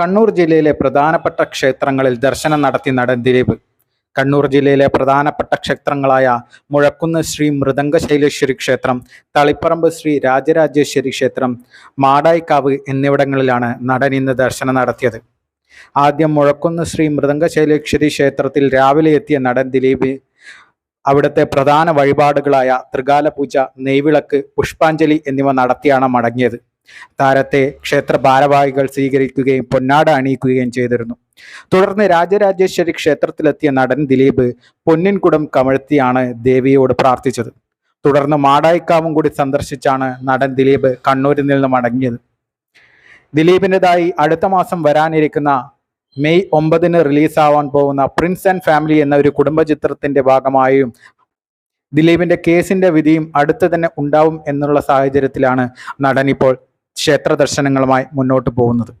കണ്ണൂർ ജില്ലയിലെ പ്രധാനപ്പെട്ട ക്ഷേത്രങ്ങളിൽ ദർശനം നടത്തി നടൻ ദിലീപ്. കണ്ണൂർ ജില്ലയിലെ പ്രധാനപ്പെട്ട ക്ഷേത്രങ്ങളായ മുഴക്കുന്ന് ശ്രീ മൃദംഗശൈലേശ്വരി ക്ഷേത്രം തളിപ്പറമ്പ് ശ്രീ രാജരാജേശ്വരി ക്ഷേത്രം മാടായിക്കാവ് എന്നിവിടങ്ങളിലാണ് നടൻ ഇന്ന് ദർശനം നടത്തിയത്. ആദ്യം മുഴക്കുന്ന് ശ്രീ മൃദംഗശൈലേശ്വരി ക്ഷേത്രത്തിൽ രാവിലെ എത്തിയ നടൻ ദിലീപ് അവിടുത്തെ പ്രധാന വഴിപാടുകളായ ത്രികാല പൂജ നെയ്വിളക്ക് പുഷ്പാഞ്ജലി എന്നിവ നടത്തിയാണ് മടങ്ങിയത്. താരത്തെ ക്ഷേത്ര ഭാരവാഹികൾ സ്വീകരിക്കുകയും പൊന്നാട അണിയിക്കുകയും ചെയ്തിരുന്നു. തുടർന്ന് രാജരാജേശ്വരി ക്ഷേത്രത്തിലെത്തിയ നടൻ ദിലീപ് പൊന്നിൻകുടം കമഴ്ത്തിയാണ് ദേവിയോട് പ്രാർത്ഥിച്ചത്. തുടർന്ന് മാടായിക്കാവും കൂടി സന്ദർശിച്ചാണ് നടൻ ദിലീപ് കണ്ണൂരിൽ നിന്ന് മടങ്ങിയത്. ദിലീപിന്റെതായി അടുത്ത മാസം വരാനിരിക്കുന്ന മെയ് ഒമ്പതിന് റിലീസാവാൻ പോകുന്ന പ്രിൻസ് ആൻഡ് ഫാമിലി എന്ന ഒരു കുടുംബ ചിത്രത്തിന്റെ ഭാഗമായും ദിലീപിന്റെ കേസിന്റെ വിധിയും അടുത്ത് തന്നെ ഉണ്ടാവും എന്നുള്ള സാഹചര്യത്തിലാണ് നടൻ ഇപ്പോൾ ക്ഷേത്ര ദർശനങ്ങളുമായി മുന്നോട്ട് പോകുന്നത്.